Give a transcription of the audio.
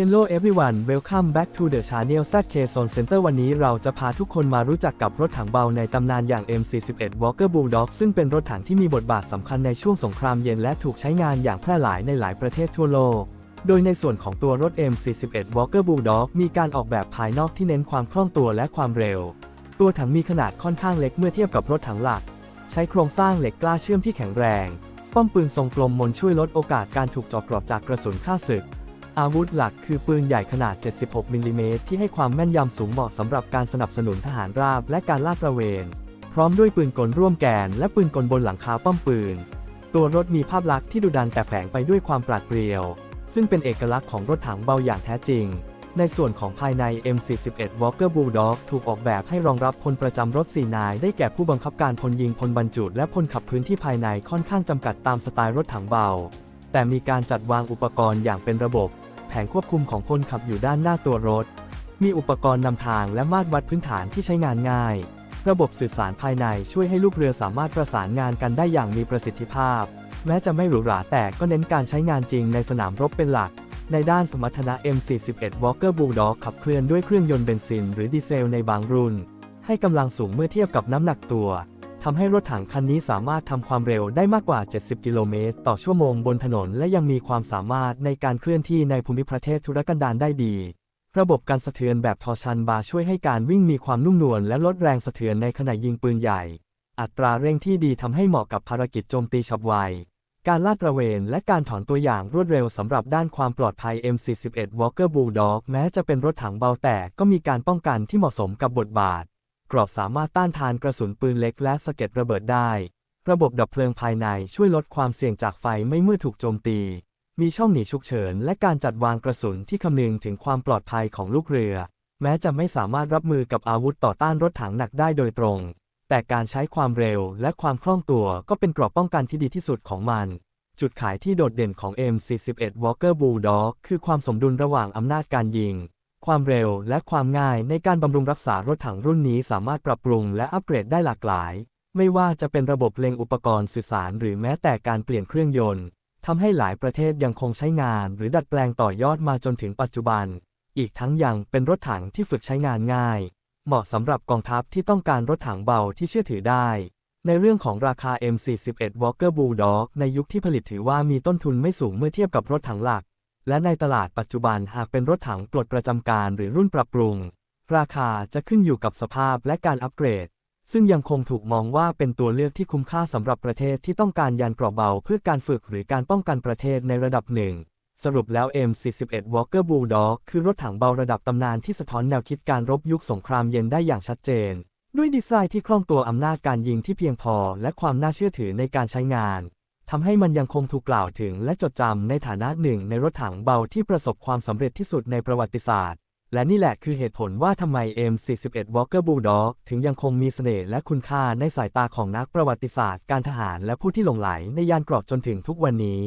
Hello everyone welcome back to the channel ZK Zone Center วันนี้เราจะพาทุกคนมารู้จักกับรถถังเบาในตำนานอย่าง M41 Walker Bulldog ซึ่งเป็นรถถังที่มีบทบาทสำคัญในช่วงสงครามเย็นและถูกใช้งานอย่างแพร่หลายในหลายประเทศทั่วโลก โดยในส่วนของตัวรถ M41 Walker Bulldog มีการออกแบบภายนอกที่เน้นความคล่องตัวและความเร็ว ตัวถังมีขนาดค่อนข้างเล็กเมื่อเทียบกับรถถังหลัก ใช้โครงสร้างเหล็กกล้าเชื่อมที่แข็งแรง ป้อมปืนทรงกลมมนช่วยลดโอกาสการถูกเจาะกรอบจากกระสุนฆ่าศึก อาวุธหลักคือปืนใหญ่ขนาด 76 มิลลิเมตรที่ให้ความแม่นยำสูงเหมาะสำหรับการสนับสนุนทหารราบและการลาดตระเวน พร้อมด้วยปืนกลร่วมแกน และปืนกลบนหลังคาป้อมปืน ตัวรถมีภาพลักษณ์ที่ดุดันแต่แฝงไปด้วยความปราดเปรียว ซึ่งเป็นเอกลักษณ์ของรถถังเบาอย่างแท้จริง ในส่วนของภายใน M41 Walker Bulldog ถูกออกแบบให้รองรับพลประจำรถ4นาย ได้แก่ผู้บังคับการพลยิงพลบรรจุและพลขับพื้นที่ภายในค่อนข้างจำกัดตามสไตล์รถถังเบา แต่มีการจัดวางอุปกรณ์อย่างเป็นระบบ แผงควบคุมของคนขับอยู่ด้านหน้าตัวรถ มีอุปกรณ์นำทางและมาตรวัดพื้นฐานที่ใช้งานง่าย ระบบสื่อสารภายในช่วยให้ลูกเรือสามารถประสานงานกันได้อย่างมีประสิทธิภาพ แม้จะไม่หรูหราแต่ก็เน้นการใช้งานจริงในสนามรบเป็นหลัก ในด้านสมรรถนะ M41 Walker Bulldog ขับเคลื่อนด้วยเครื่องยนต์เบนซิน หรือดีเซลในบางรุ่น ให้กำลังสูงเมื่อเทียบกับน้ำหนักตัว ทำให้รถถังคันนี้สามารถทำความเร็วได้มากกว่า 70 กิโลเมตร ต่อชั่วโมงบนถนน และยังมีความสามารถในการเคลื่อนที่ในภูมิประเทศธุรกันดารได้ดี ระบบการสะเทือนแบบทอร์ชันบาร์ช่วยให้การวิ่งมีความนุ่มนวลและลดแรงสะเทือนในขณะยิงปืนใหญ่ อัตราเร่งที่ดีทำให้เหมาะกับภารกิจโจมตีฉับไว การลาดตระเวนและการถอนตัวอย่างรวดเร็วสำหรับด้านความปลอดภัย M41 Walker Bulldog แม้จะเป็นรถถังเบาแต่ก็มีการป้องกันที่เหมาะสมกับบทบาท กรอบสามารถต้านทานกระสุนปืนเล็กและสะเก็ดระเบิดได้ ระบบดับเพลิงภายในช่วยลดความเสี่ยงจากไฟไม่เมื่อถูกโจมตี มีช่องหนีฉุกเฉิน และการจัดวางกระสุนที่คำนึงถึงความปลอดภัยของลูกเรือ แม้จะไม่สามารถรับมือกับอาวุธต่อต้านรถถังหนักได้โดยตรง แต่การใช้ความเร็วและความคล่องตัวก็เป็นกรอบป้องกันที่ดีที่สุดของมันจุดขายที่โดดเด่นของ M41 Walker Bulldog คือความสมดุลระหว่างอำนาจการยิง ความเร็วและความง่ายในการบำรุงรักษารถถังรุ่นนี้สามารถปรับปรุงและอัปเกรดได้หลากหลาย ไม่ว่าจะเป็นระบบเล็งอุปกรณ์สื่อสารหรือแม้แต่การเปลี่ยนเครื่องยนต์ทำให้หลายประเทศยังคงใช้งาน หรือดัดแปลงต่อยอดมาจนถึงปัจจุบัน อีกทั้งยังเป็นรถถังที่ฝึกใช้งานง่าย เหมาะสำหรับกองทัพที่ต้องการรถถังเบาที่เชื่อถือได้ ในเรื่องของราคา M41 Walker Bulldog ในยุคที่ผลิตถือว่ามีต้นทุนไม่สูงเมื่อเทียบกับรถถังหลัก และในตลาดปัจจุบันหากเป็นรถถังปลดประจำการหรือรุ่นปรับปรุง ราคาจะขึ้นอยู่กับสภาพและการอัปเกรด ซึ่งยังคงถูกมองว่าเป็นตัวเลือกที่คุ้มค่าสำหรับประเทศที่ต้องการยานเกราะเบาเพื่อการฝึกหรือการป้องกันประเทศในระดับหนึ่ง สรุปแล้ว M41 Walker Bulldog คือรถถังเบาระดับตำนานที่สะท้อนแนวคิดการรบยุคสงครามเย็นได้อย่างชัดเจน ด้วยดีไซน์ที่คล่องตัวอำนาจการยิงที่เพียงพอ และความน่าเชื่อถือในการใช้งาน ทำให้มันยังคงถูกกล่าวถึงและจดจำในฐานะหนึ่งในรถถังเบาที่ประสบความสำเร็จที่สุดในประวัติศาสตร์ และนี่แหละคือเหตุผลว่าทำไม M41 Walker Bulldog ถึงยังคงมีเสน่ห์และคุณค่าในสายตาของนักประวัติศาสตร์ การทหารและผู้ที่หลงไหลในยานเกราะจนถึงทุกวันนี้